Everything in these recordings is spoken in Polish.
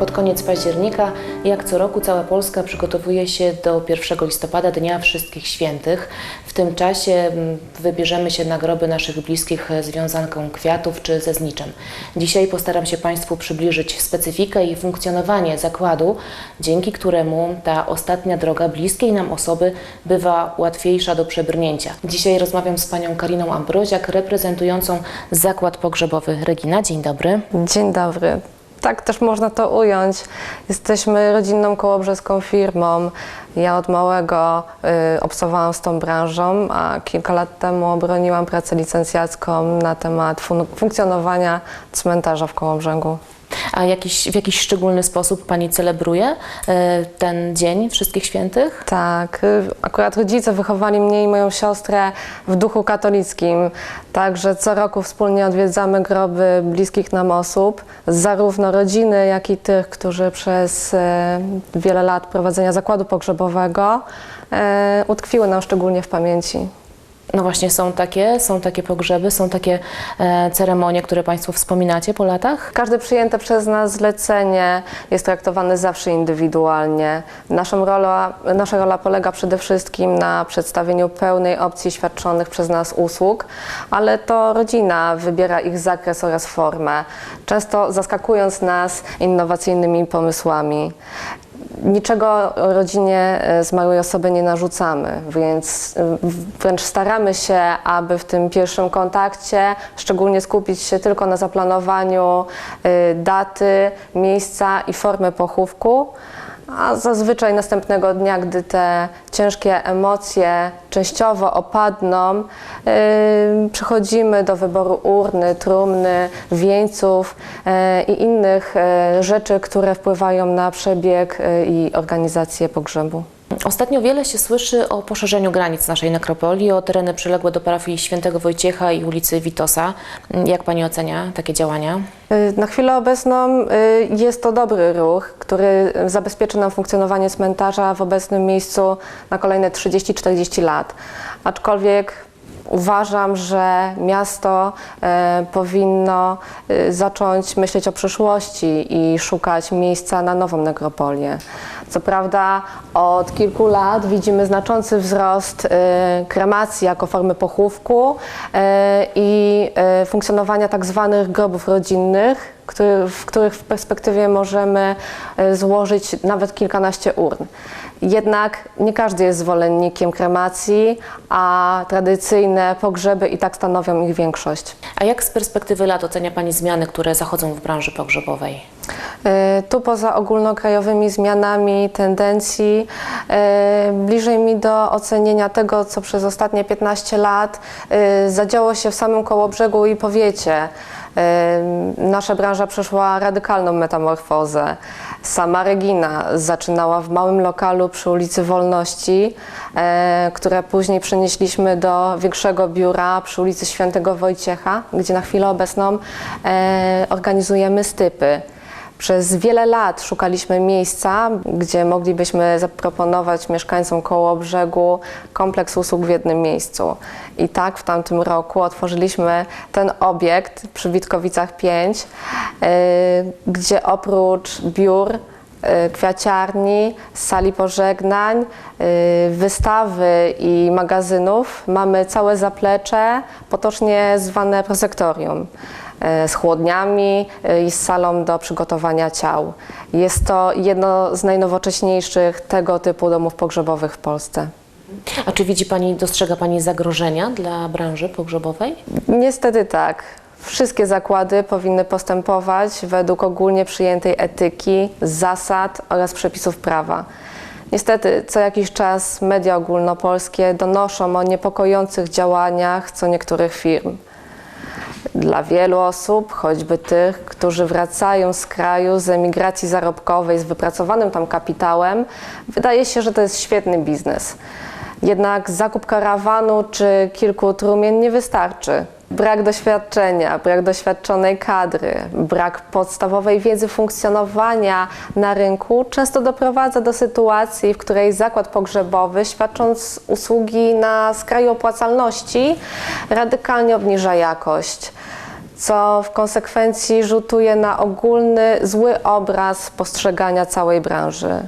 Pod koniec października, jak co roku, cała Polska przygotowuje się do 1 listopada, Dnia Wszystkich Świętych. W tym czasie mm, wybierzemy się na groby naszych bliskich e, z wiązanką kwiatów czy ze zniczem. Dzisiaj postaram się Państwu przybliżyć specyfikę i funkcjonowanie zakładu, dzięki któremu ta ostatnia droga bliskiej nam osoby bywa łatwiejsza do przebrnięcia. Dzisiaj rozmawiam z panią Kariną Ambroziak, reprezentującą Zakład Pogrzebowy Regina. Dzień dobry. Dzień dobry. Tak też można to ująć. Jesteśmy rodzinną kołobrzeską firmą. Ja od małego y, obcowałam z tą branżą, a kilka lat temu obroniłam pracę licencjacką na temat fun- funkcjonowania cmentarza w Kołobrzegu. A jakiś, w jakiś szczególny sposób Pani celebruje e, ten dzień Wszystkich Świętych? Tak, y, akurat rodzice wychowali mnie i moją siostrę w duchu katolickim, także co roku wspólnie odwiedzamy groby bliskich nam osób, zarówno rodziny, jak i tych, którzy przez e, wiele lat prowadzenia zakładu pogrzebowego e, utkwiły nam szczególnie w pamięci. No właśnie, są takie, są takie pogrzeby, są takie e, ceremonie, które Państwo wspominacie po latach? Każde przyjęte przez nas zlecenie jest traktowane zawsze indywidualnie. Naszą rola, nasza rola polega przede wszystkim na przedstawieniu pełnej opcji świadczonych przez nas usług, ale to rodzina wybiera ich zakres oraz formę, często zaskakując nas innowacyjnymi pomysłami. Niczego rodzinie e, zmarłej osoby nie narzucamy, więc e, wręcz staramy się, aby w tym pierwszym kontakcie szczególnie skupić się tylko na zaplanowaniu e, daty, miejsca i formy pochówku, a zazwyczaj następnego dnia, gdy te ciężkie emocje częściowo opadną, yy, przechodzimy do wyboru urny, trumny, wieńców yy, i innych yy, rzeczy, które wpływają na przebieg i organizację pogrzebu. Ostatnio wiele się słyszy o poszerzeniu granic naszej nekropolii, o tereny przyległe do parafii Świętego Wojciecha i ulicy Witosa. Jak Pani ocenia takie działania? Y, Na chwilę obecną y, jest to dobry ruch, który zabezpieczy nam funkcjonowanie cmentarza w obecnym miejscu na kolejne 30-40 lat. Aczkolwiek uważam, że miasto e, powinno e, zacząć myśleć o przyszłości i szukać miejsca na nową nekropolię. Co prawda od kilku lat widzimy znaczący wzrost e, kremacji jako formy pochówku i funkcjonowania tak zwanych grobów rodzinnych, w których w perspektywie możemy złożyć nawet kilkanaście urn. Jednak nie każdy jest zwolennikiem kremacji, a tradycyjne pogrzeby i tak stanowią ich większość. A jak z perspektywy lat ocenia Pani zmiany, które zachodzą w branży pogrzebowej? E, Tu poza ogólnokrajowymi zmianami tendencji, e, bliżej mi do ocenienia tego, co przez ostatnie 15 lat e, zadziało się w samym Kołobrzegu i powiecie. Nasza branża przeszła radykalną metamorfozę. Sama Regina zaczynała w małym lokalu przy ulicy Wolności, e, które później przenieśliśmy do większego biura przy ulicy Świętego Wojciecha, gdzie na chwilę obecną e, organizujemy stypy. Przez wiele lat szukaliśmy miejsca, gdzie moglibyśmy zaproponować mieszkańcom koło brzegu kompleks usług w jednym miejscu. I tak w tamtym roku otworzyliśmy ten obiekt przy Witkowicach 5, yy, gdzie oprócz biur, yy, kwiaciarni, sali pożegnań, yy, wystawy i magazynów mamy całe zaplecze, potocznie zwane prosektorium z chłodniami e, i z salą do przygotowania ciał. Jest to jedno z najnowocześniejszych tego typu domów pogrzebowych w Polsce. A czy widzi Pani, dostrzega Pani zagrożenia dla branży pogrzebowej? Niestety tak. Wszystkie zakłady powinny postępować według ogólnie przyjętej etyki, zasad oraz przepisów prawa. Niestety, co jakiś czas media ogólnopolskie donoszą o niepokojących działaniach co niektórych firm. Dla wielu osób, choćby tych, którzy wracają z kraju z emigracji zarobkowej z wypracowanym tam kapitałem, wydaje się, że to jest świetny biznes. Jednak zakup karawanu czy kilku trumien nie wystarczy. Brak doświadczenia, brak doświadczonej kadry, brak podstawowej wiedzy funkcjonowania na rynku często doprowadza do sytuacji, w której zakład pogrzebowy, świadcząc usługi na skraju opłacalności, radykalnie obniża jakość. co w konsekwencji rzutuje na ogólny, zły obraz postrzegania całej branży.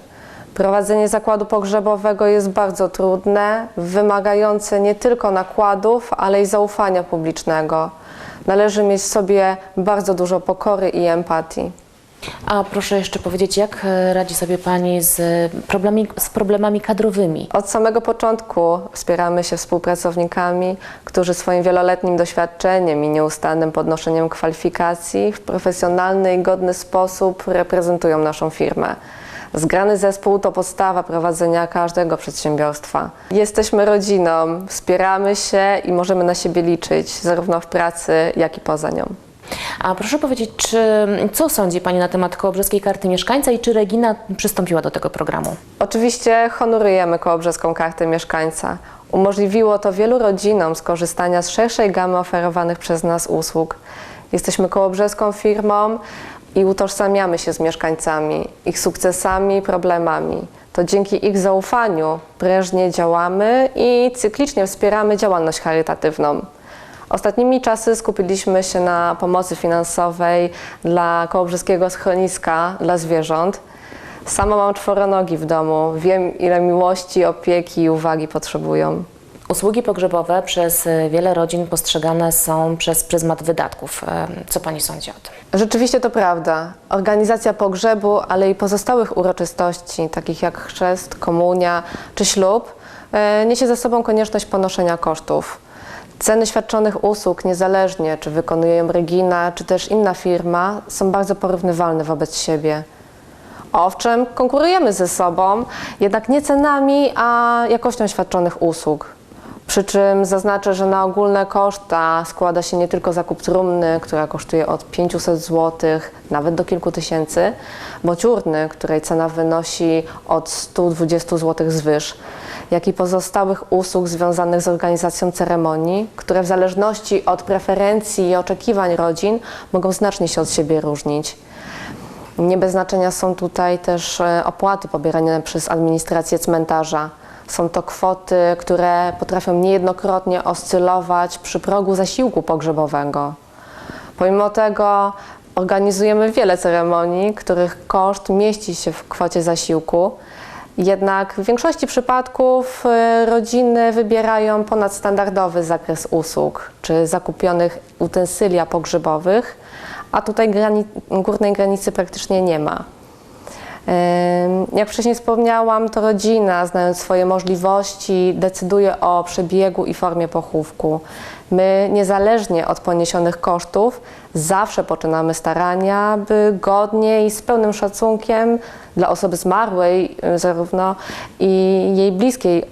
Prowadzenie zakładu pogrzebowego jest bardzo trudne, wymagające nie tylko nakładów, ale i zaufania publicznego. Należy mieć w sobie bardzo dużo pokory i empatii. A proszę jeszcze powiedzieć, jak e, radzi sobie Pani z problemami, z problemami kadrowymi? Od samego początku wspieramy się współpracownikami, którzy swoim wieloletnim doświadczeniem i nieustannym podnoszeniem kwalifikacji w profesjonalny i godny sposób reprezentują naszą firmę. Zgrany zespół to podstawa prowadzenia każdego przedsiębiorstwa. Jesteśmy rodziną, wspieramy się i możemy na siebie liczyć, zarówno w pracy, jak i poza nią. A proszę powiedzieć, czy, co sądzi Pani na temat Kołobrzeskiej Karty Mieszkańca i czy Regina przystąpiła do tego programu? Oczywiście honorujemy Kołobrzeską Kartę Mieszkańca. Umożliwiło to wielu rodzinom skorzystania z szerszej gamy oferowanych przez nas usług. Jesteśmy kołobrzeską firmą i utożsamiamy się z mieszkańcami, ich sukcesami i problemami. To dzięki ich zaufaniu prężnie działamy i cyklicznie wspieramy działalność charytatywną. Ostatnimi czasy skupiliśmy się na pomocy finansowej dla kołobrzeskiego schroniska dla zwierząt. Sama mam czworonogi w domu. Wiem, ile miłości, opieki i uwagi potrzebują. Usługi pogrzebowe przez e, wiele rodzin postrzegane są przez pryzmat wydatków. E, Co Pani sądzi o tym? Rzeczywiście to prawda. Organizacja pogrzebu, ale i pozostałych uroczystości, takich jak chrzest, komunia czy ślub, e, niesie ze sobą konieczność ponoszenia kosztów. Ceny świadczonych usług, niezależnie czy wykonuje ją Regina, czy też inna firma, są bardzo porównywalne wobec siebie. Owszem, konkurujemy ze sobą, jednak nie cenami, a jakością świadczonych usług. Przy czym zaznaczę, że na ogólne koszta składa się nie tylko zakup trumny, która kosztuje od 500 zł, nawet do kilku tysięcy, bądź urny, której cena wynosi od 120 zł zwyż, jak i pozostałych usług związanych z organizacją ceremonii, które w zależności od preferencji i oczekiwań rodzin mogą znacznie się od siebie różnić. Nie bez znaczenia są tutaj też e, opłaty pobierane przez administrację cmentarza. Są to kwoty, które potrafią niejednokrotnie oscylować przy progu zasiłku pogrzebowego. Pomimo tego organizujemy wiele ceremonii, których koszt mieści się w kwocie zasiłku. Jednak w większości przypadków e, rodziny wybierają ponadstandardowy zakres usług czy zakupionych utensylia pogrzebowych, a tutaj górnej granicy praktycznie nie ma. Jak wcześniej wspomniałam, to rodzina, znając swoje możliwości, decyduje o przebiegu i formie pochówku. My, niezależnie od poniesionych kosztów, zawsze poczynamy starania, by godnie i z pełnym szacunkiem dla osoby zmarłej, zarówno i jej bliskiej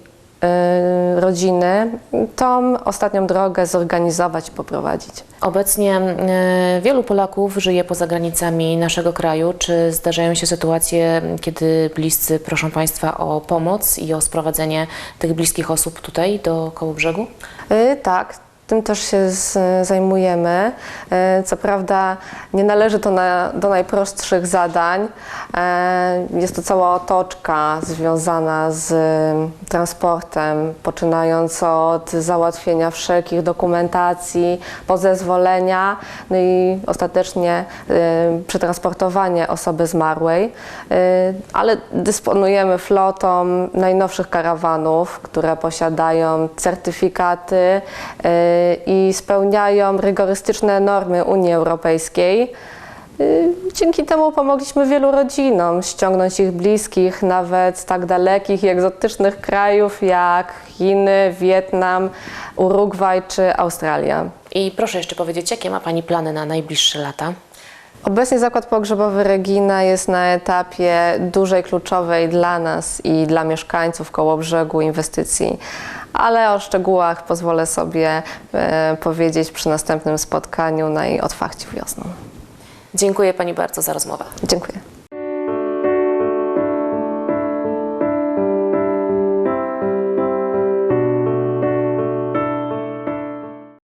rodziny, tą ostatnią drogę zorganizować poprowadzić. Obecnie e, wielu Polaków żyje poza granicami naszego kraju. Czy zdarzają się sytuacje, kiedy bliscy proszą Państwa o pomoc i o sprowadzenie tych bliskich osób tutaj do Kołobrzegu? Y, Tak, tym też się z, zajmujemy. Y, Co prawda nie należy to na, do najprostszych zadań. E, Jest to cała otoczka związana z y, transportem, poczynając od załatwienia wszelkich dokumentacji, po zezwolenia, no i ostatecznie y, przetransportowanie osoby zmarłej. Y, Ale dysponujemy flotą najnowszych karawanów, które posiadają certyfikaty y, i spełniają rygorystyczne normy Unii Europejskiej. Y, Dzięki temu pomogliśmy wielu rodzinom ściągnąć ich bliskich, nawet z tak dalekich i egzotycznych krajów jak Chiny, Wietnam, Urugwaj czy Australia. I proszę jeszcze powiedzieć, jakie ma Pani plany na najbliższe lata? Obecnie zakład pogrzebowy Regina jest na etapie dużej, kluczowej dla nas i dla mieszkańców Kołobrzegu inwestycji, ale o szczegółach pozwolę sobie e, powiedzieć przy następnym spotkaniu na jej otwarciu wiosną. Dziękuję Pani bardzo za rozmowę. Dziękuję.